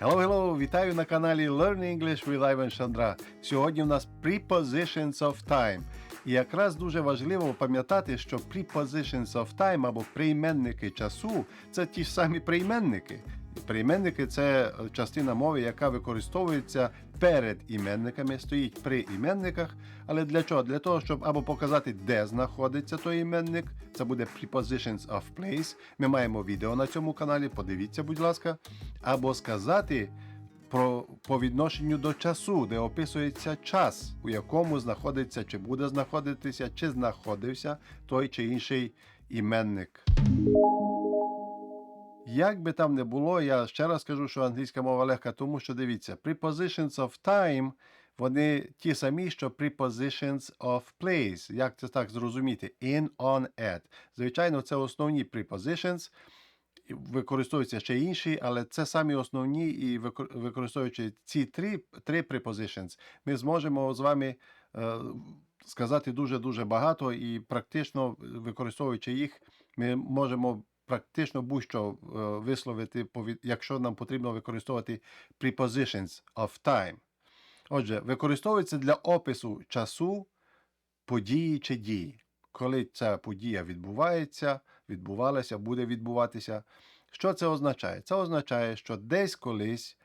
Hello, hello! Вітаю на каналі Learn English with Ivan Шандра. Сьогодні у нас Prepositions of Time. І якраз дуже важливо пам'ятати, що Prepositions of Time або прийменники часу це ті ж самі прийменники. Прийменники це частина мови, яка використовується перед іменниками, стоїть при іменниках. Але для чого? Для того, щоб або показати, де знаходиться той іменник, це буде Prepositions of Place. Ми маємо відео на цьому каналі, подивіться, будь ласка, або сказати про по відношенню до часу, де описується час, у якому знаходиться, чи буде знаходитися, чи знаходився той чи інший іменник. Як би там не було, я ще раз кажу, що англійська мова легка, тому що дивіться, prepositions of time, вони ті самі, що prepositions of place. Як це так зрозуміти? In, on, at. Звичайно, це основні prepositions. Використовуються ще інші, але це самі основні, і використовуючи ці три, три prepositions, ми зможемо з вами е, сказати дуже-дуже багато, і практично використовуючи їх, ми можемо практично будь-що е, висловити, якщо нам потрібно використовувати prepositions of time. Отже, використовується для опису часу, події чи дії. Коли ця подія відбувається, відбувалася, буде відбуватися. Що це означає? Це означає, що десь колись,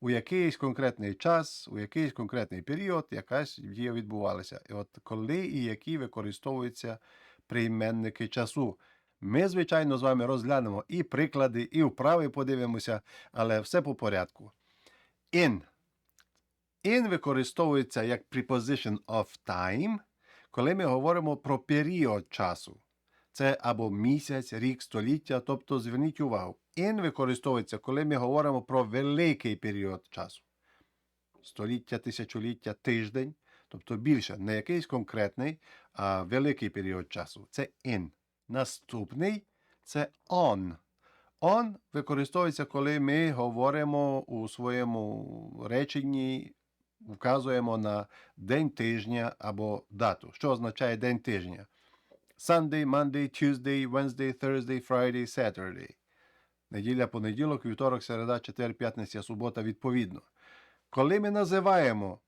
у якийсь конкретний час, у якийсь конкретний період, якась дія відбувалася. І от коли і які використовуються прийменники часу. Ми, звичайно, з вами розглянемо і приклади, і вправи подивимося, але все по порядку. In. In використовується як preposition of time, коли ми говоримо про період часу. Це або місяць, рік, століття, тобто зверніть увагу. In використовується, коли ми говоримо про великий період часу. Століття, тисячоліття, тиждень, тобто більше, не якийсь конкретний, а великий період часу. Це in. Наступний це on. On використовується, коли ми говоримо у своєму реченні, вказуємо на день тижня або дату. Що означає день тижня? Sunday, Monday, Tuesday, Wednesday, Thursday, Friday, Saturday. Неділя, понеділок, вівторок, середа, четвер, п'ятниця, субота відповідно. Коли ми називаємо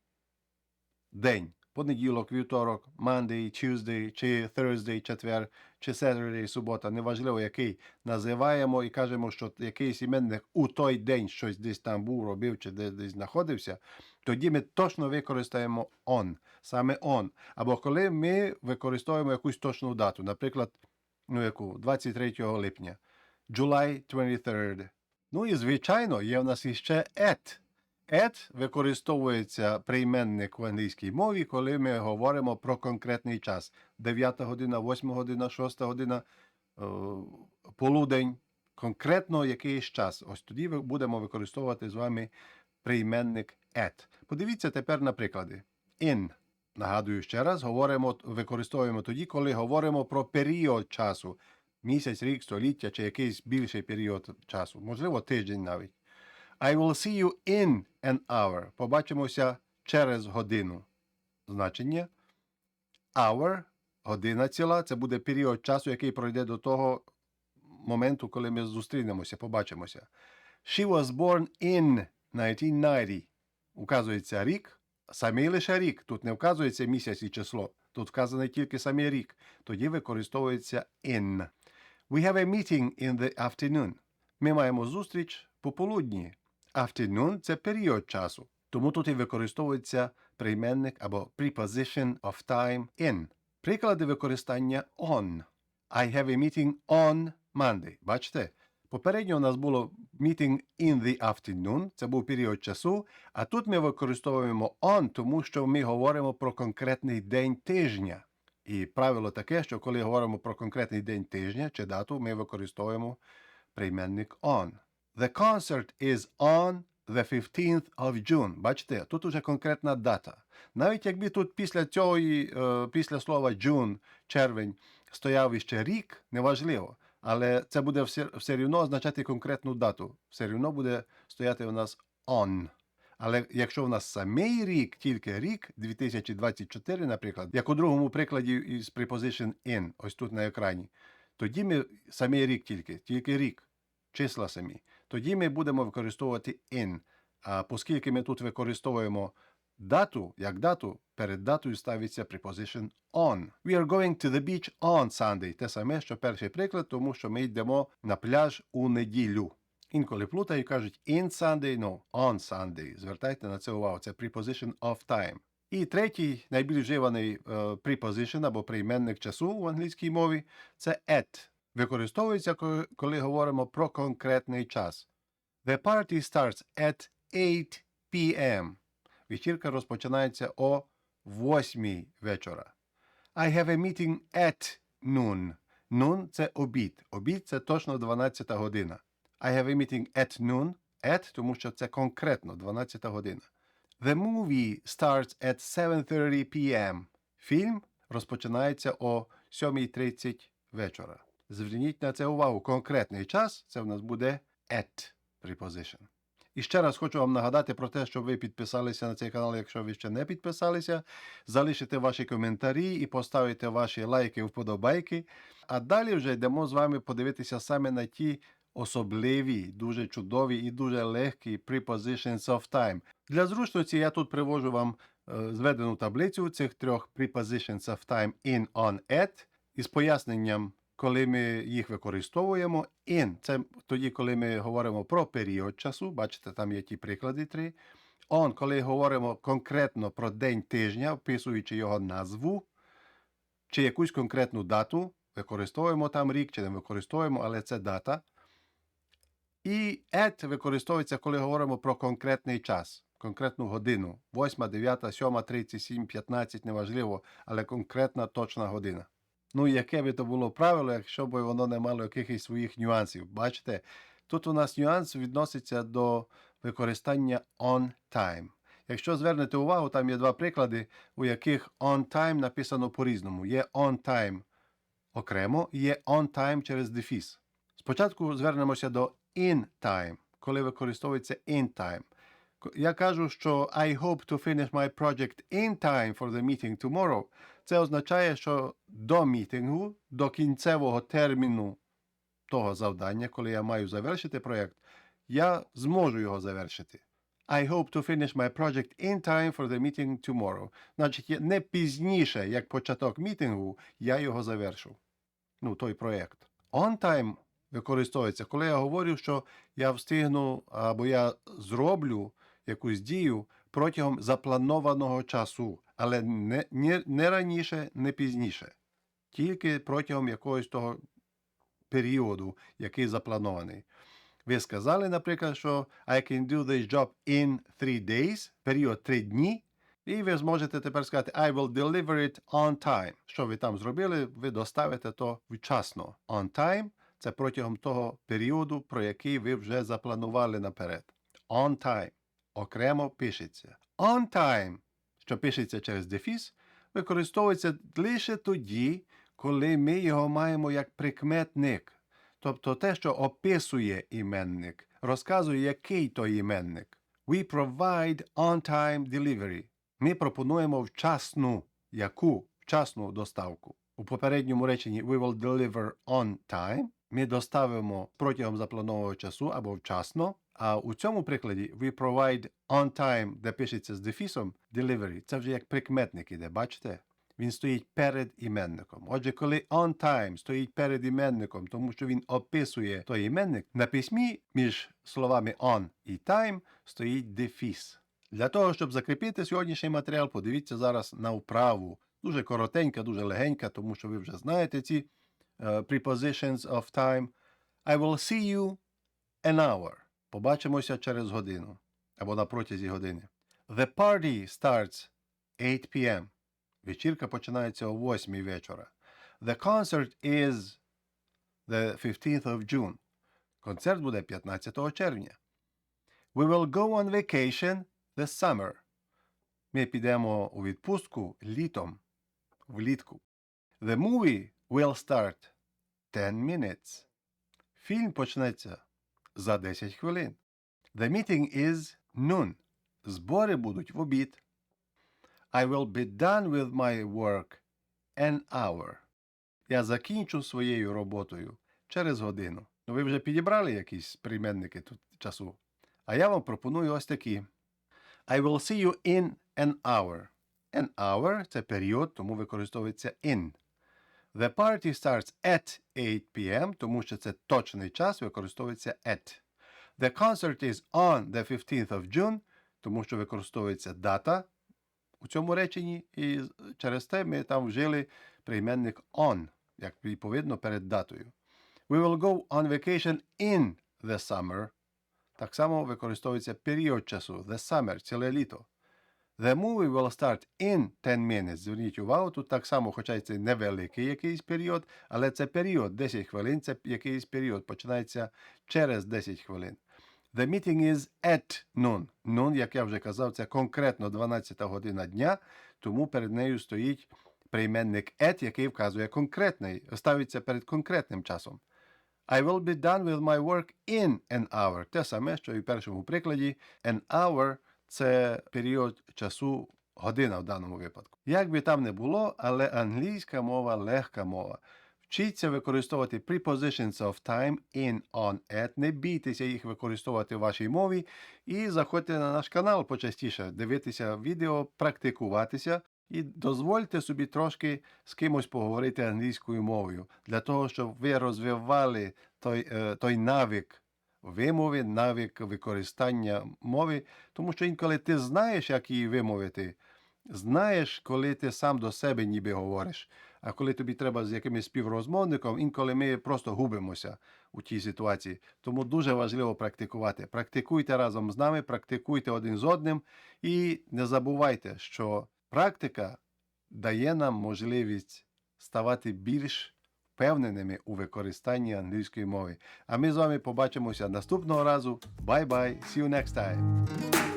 день, понеділок, вівторок, Monday, Tuesday, чи Thursday, четвер, чи Saturday, субота, неважливо який, називаємо і кажемо, що якийсь іменник у той день щось десь там був, робив чи десь, десь знаходився, тоді ми точно використаємо on, саме on. Або коли ми використовуємо якусь точну дату, наприклад, ну яку, 23 липня, July 23rd. Ну і звичайно, є в нас іще at. At використовується прийменник в англійській мові, коли ми говоримо про конкретний час. 9 година, 8 година, 6 година, е, полудень, конкретно якийсь час. Ось тоді ми будемо використовувати з вами прийменник at. Подивіться тепер на приклади. In. Нагадую ще раз, говоримо, використовуємо тоді, коли говоримо про період часу. Місяць, рік, століття чи якийсь більший період часу, можливо, тиждень навіть. I will see you in an hour. Побачимося через годину. Значення hour, година ціла, це буде період часу, який пройде до того моменту, коли ми зустрінемося, побачимося. She was born in 1990. Указується рік, самий лише рік. Тут не вказується місяць і число. Тут вказаний тільки самий рік. Тоді використовується in. We have a meeting in the afternoon. Ми маємо зустріч пополудні. Afternoon – це період часу. Тому тут і використовується прийменник або preposition of time in. Приклади використання on. I have a meeting on Monday. Бачите? Попередньо у нас було meeting in the afternoon, це був період часу, а тут ми використовуємо on, тому що ми говоримо про конкретний день тижня. І правило таке, що коли говоримо про конкретний день тижня чи дату, ми використовуємо прийменник on. The concert is on the 15th of June. Бачите, тут уже конкретна дата. Навіть якби тут після цього, е, після слова June, червень, стояв іще рік, неважливо. Але це буде все, все рівно означати конкретну дату. Все рівно буде стояти у нас on. Але якщо в нас самий рік, тільки рік 2024, наприклад, як у другому прикладі із preposition in, ось тут на екрані, тоді ми самий рік тільки, тільки рік, числа самі. Тоді ми будемо використовувати in. А оскільки ми тут використовуємо дату, як дату, перед датою ставиться preposition on. We are going to the beach on Sunday. Те саме, що перший приклад, тому що ми йдемо на пляж у неділю. Інколи плутають кажуть in Sunday, no, on Sunday. Звертайте на це увагу. Це preposition of time. І третій найбільш вживаний е, preposition або прийменник часу в англійській мові це at. Використовується, коли говоримо про конкретний час. The party starts at 8 p.m. Вечірка розпочинається о 8 вечора. I have a meeting at noon. Noon – це обід. Обід – це точно 12 година. I have a meeting at noon. At, тому що це конкретно 12 година. The movie starts at 7.30 p.m. Фільм розпочинається о 7.30 вечора. Зверніть на це увагу. Конкретний час це в нас буде at preposition. І ще раз хочу вам нагадати про те, щоб ви підписалися на цей канал, якщо ви ще не підписалися. Залишите ваші коментарі і поставите ваші лайки, вподобайки. А далі вже йдемо з вами подивитися саме на ті особливі, дуже чудові і дуже легкі prepositions of time. Для зручності я тут привожу вам е, зведену таблицю цих трьох prepositions of time in, on, at із поясненням, коли ми їх використовуємо. In – це тоді, коли ми говоримо про період часу. Бачите, там є ті приклади три. On, коли говоримо конкретно про день тижня, вписуючи його назву чи якусь конкретну дату. Використовуємо там рік чи не використовуємо, але це дата. І at використовується, коли говоримо про конкретний час, конкретну годину. 8, 9, 7, 37, 15, неважливо, але конкретна точна година. Ну, яке би то було правило, якщо б воно не мало якихось своїх нюансів. Бачите, тут у нас нюанс відноситься до використання on time. Якщо звернете увагу, там є два приклади, у яких on time написано по-різному. Є on time окремо, є on time через дефіс. Спочатку звернемося до in time, коли використовується in time. Я кажу, що I hope to finish my project in time for the meeting tomorrow. Це означає, що до мітингу, до кінцевого терміну того завдання, коли я маю завершити проєкт, я зможу його завершити. I hope to finish my project in time for the meeting tomorrow. Значить, не пізніше, як початок мітингу, я його завершу. Ну, той проєкт. On time використовується, коли я говорю, що я встигну або я зроблю якусь дію протягом запланованого часу, але не, не, не раніше, не пізніше. Тільки протягом якогось того періоду, який запланований. Ви сказали, наприклад, що I can do this job in three days, період три дні, і ви зможете тепер сказати I will deliver it on time. Що ви там зробили, ви доставите то вчасно. On time – це протягом того періоду, про який ви вже запланували наперед. On time. Окремо пишеться. On time, що пишеться через дефіс, використовується лише тоді, коли ми його маємо як прикметник. Тобто те, що описує іменник, розказує, який то іменник. We provide on-time delivery. Ми пропонуємо вчасну, яку вчасну доставку. У попередньому реченні we will deliver on time. Ми доставимо протягом запланованого часу або вчасно. А у цьому прикладі we provide on time, де пишеться з дефісом delivery. Це вже як прикметник іде, бачите? Він стоїть перед іменником. Отже, коли on time стоїть перед іменником, тому що він описує той іменник, на письмі між словами on і time стоїть дефіс. Для того, щоб закріпити сьогоднішній матеріал, подивіться зараз на вправу. Дуже коротенька, дуже легенька, тому що ви вже знаєте ці е, prepositions of time. I will see you an hour. Побачимося через годину або на протязі години. The party starts 8 p.m. Вечірка починається о 8 вечора. The concert is the 15th of June. Концерт буде 15 червня. We will go on vacation this summer. Ми підемо у відпустку літом, влітку. The movie will start 10 minutes. Фільм почнеться за 10 хвилин. The meeting is noon. Збори будуть в обід. I will be done with my work an hour. Я закінчу своєю роботою через годину. Ну, ви вже підібрали якісь прийменники тут часу. А я вам пропоную ось такі. I will see you in an hour. An hour це період, тому використовується in. The party starts at 8 p.m., тому що це точний час, використовується at. The concert is on the 15th of June, тому що використовується дата у цьому реченні, і через те ми там вжили прийменник on, як відповідно перед датою. We will go on vacation in the summer. Так само використовується період часу, the summer, ціле літо. The movie will start in 10 minutes. Зверніть увагу, тут так само, хоча це невеликий якийсь період, але це період 10 хвилин, це якийсь період, починається через 10 хвилин. The meeting is at noon. Noon, як я вже казав, це конкретно 12 година дня, тому перед нею стоїть прийменник at, який вказує конкретний, ставиться перед конкретним часом. I will be done with my work in an hour. Те саме, що і в першому прикладі. An hour – це період часу, година в даному випадку. Як би там не було, але англійська мова легка мова. Вчіться використовувати prepositions of time in, on, at. Не бійтеся їх використовувати в вашій мові. І заходьте на наш канал почастіше, дивитися відео, практикуватися. І дозвольте собі трошки з кимось поговорити англійською мовою, для того, щоб ви розвивали той, е, той навик вимови, навик використання мови, тому що інколи ти знаєш, як її вимовити, знаєш, коли ти сам до себе ніби говориш. А коли тобі треба з якимось співрозмовником, інколи ми просто губимося у тій ситуації. Тому дуже важливо практикувати. Практикуйте разом з нами, практикуйте один з одним і не забувайте, що практика дає нам можливість ставати більш впевненими у використанні англійської мови. А ми з вами побачимося наступного разу. Bye-bye. See you next time.